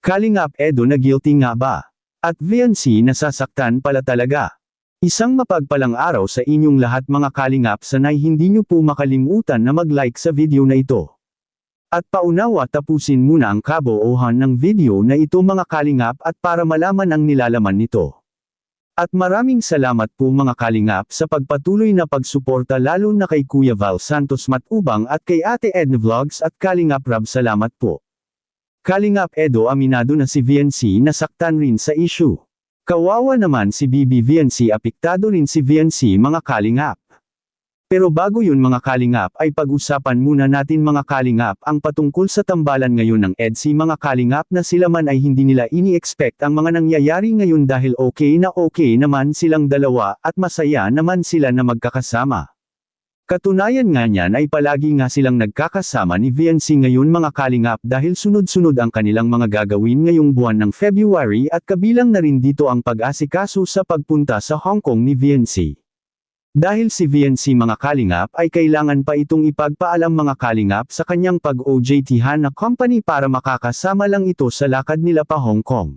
Kalingap Edo na guilty nga ba? At VNC nasasaktan pala talaga. Isang mapagpalang araw sa inyong lahat mga kalingap sanay hindi nyo po makalimutan na mag-like sa video na ito. At paunawa tapusin muna ang kaboohan ng video na ito mga kalingap at para malaman ang nilalaman nito. At maraming salamat po mga kalingap sa pagpatuloy na pagsuporta lalo na kay Kuya Val Santos Matubang at kay Ate Edna Vlogs at Kalingap Rab salamat po. Kalingap Edo aminado na si VNC nasaktan rin sa issue. Kawawa naman si BB VNC apektado rin si VNC mga kalingap. Pero bago yun mga kalingap ay pag-usapan muna natin mga kalingap ang patungkol sa tambalan ngayon ng EDSI mga kalingap na sila man ay hindi nila ini-expect ang mga nangyayari ngayon dahil okay na okay naman silang dalawa at masaya naman sila na magkakasama. Katunayan nga niyan ay palagi nga silang nagkakasama ni VNC ngayon mga kalingap dahil sunod-sunod ang kanilang mga gagawin ngayong buwan ng February at kabilang na rin dito ang pag-asikaso sa pagpunta sa Hong Kong ni VNC. Dahil si VNC mga kalingap ay kailangan pa itong ipagpaalam mga kalingap sa kanyang pag-OJT-han na company para makakasama lang ito sa lakad nila pa Hong Kong.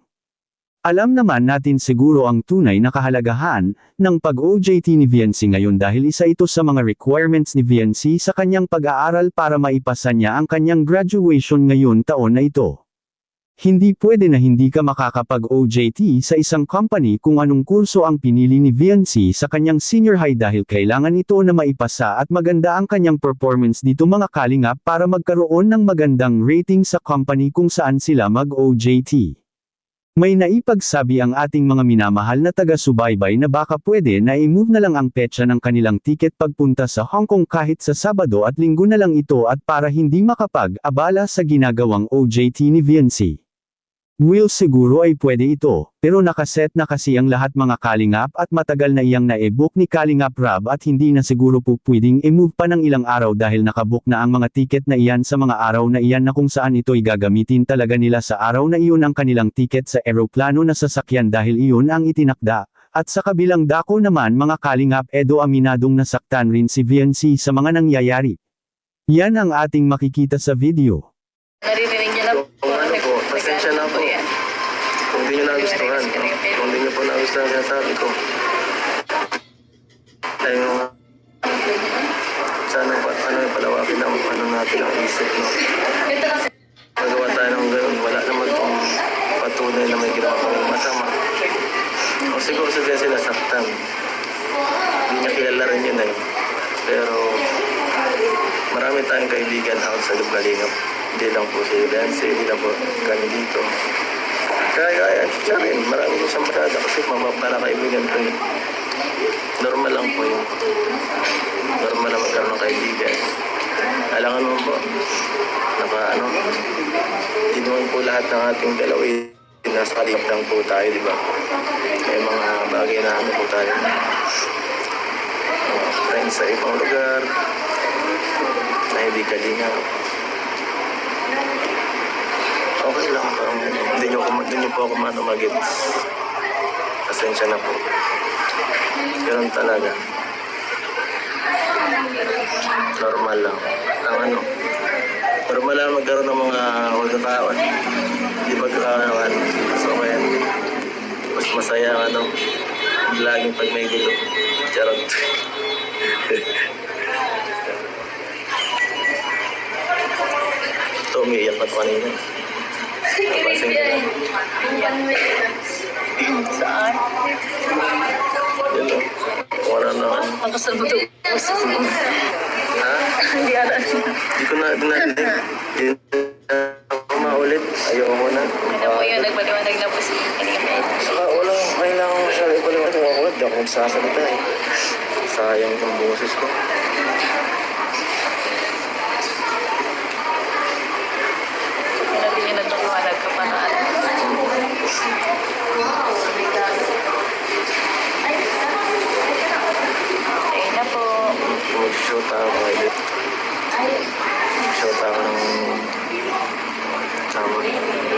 Alam naman natin siguro ang tunay na kahalagahan ng pag-OJT ni VNC ngayon dahil isa ito sa mga requirements ni VNC sa kanyang pag-aaral para maipasa niya ang kanyang graduation ngayon taon na ito. Hindi pwede na hindi ka makakapag-OJT sa isang company kung anong kurso ang pinili ni VNC sa kanyang senior high dahil kailangan ito na maipasa at maganda ang kanyang performance dito mga kalingap para magkaroon ng magandang rating sa company kung saan sila mag-OJT. May naipagsabi ang ating mga minamahal na taga-subaybay na baka pwede na i-move na lang ang petsa ng kanilang tiket pagpunta sa Hong Kong kahit sa Sabado at Linggo na lang ito at para hindi makapag-abala sa ginagawang OJT ni VNC. Will siguro ay pwede ito, pero nakaset na kasi ang lahat mga kalingap at matagal na iyang na-e-book ni Kalingap Rab at hindi na siguro po pwedeng i-move pa ng ilang araw dahil nakabook na ang mga tiket na iyan sa mga araw na iyan na kung saan ito'y gagamitin talaga nila sa araw na iyon ang kanilang tiket sa eroplano na sasakyan dahil iyon ang itinakda. At sa kabilang dako naman mga kalingap Edo aminadong nasaktan rin si VNC sa mga nangyayari. Yan ang ating makikita sa video. Naririnig niyo na ano po, pasensya na po. yan. Kung di nyo nagustuhan, no? kung di nyo po nagustuhan ang sinasabi ko. Ay mga sana po, ano yung palawakin ang ano natin ang isip, no? Magawa tayo ng gano'n, wala naman pong patunay na may ginawa kong masama. O siguro sabihin sila saktan. Hindi niya kilala rin yun eh. Pero marami tayong kaibigan outside of Kalingap. Hindi lang po si Beyonce, hindi lang po kami dito. Kaya kaya siya rin, marami din siyang barada kasi mapapala kaibigan ko yun. Normal lang po yun. Normal lang magkaroon ng kaibigan. Alangan mo po, naka ano, hindi po lahat ng ating dalawa eh, nasa kalingap lang po tayo, di ba? May mga bagay na ano po tayo. Mga friends sa ibang lugar, na hindi kalingap. Okay lang, parang hindi nyo, hindi nyo po ako mano mag-gets. Pasensya na po. Ganun talaga. Normal lang. Ang ano, normal lang magkaroon ng mga magkakaon. Hindi magkakaon. So, kaya, mas masaya ang ano, laging pag may gulo. Charot. Na ito kanina. Napansin ko lang. Saan? Yun o. Wala na. Makasalbot yung puso mo. Ha? Hindi alam. Hindi ko na dinadinig. Hindi na ako maulit. Ayoko muna. Ano mo yun, nagbaliwanag na po si kanina. Saka walang kailangan masyado ipaliwanag ako. Hindi ako magsasalita eh. Sayang itong boses ko. Hindi niyo nagpaliwanag ka pa na ano. Okay na po. Mag-shoot ako ulit. Mag-shoot ako ng tama.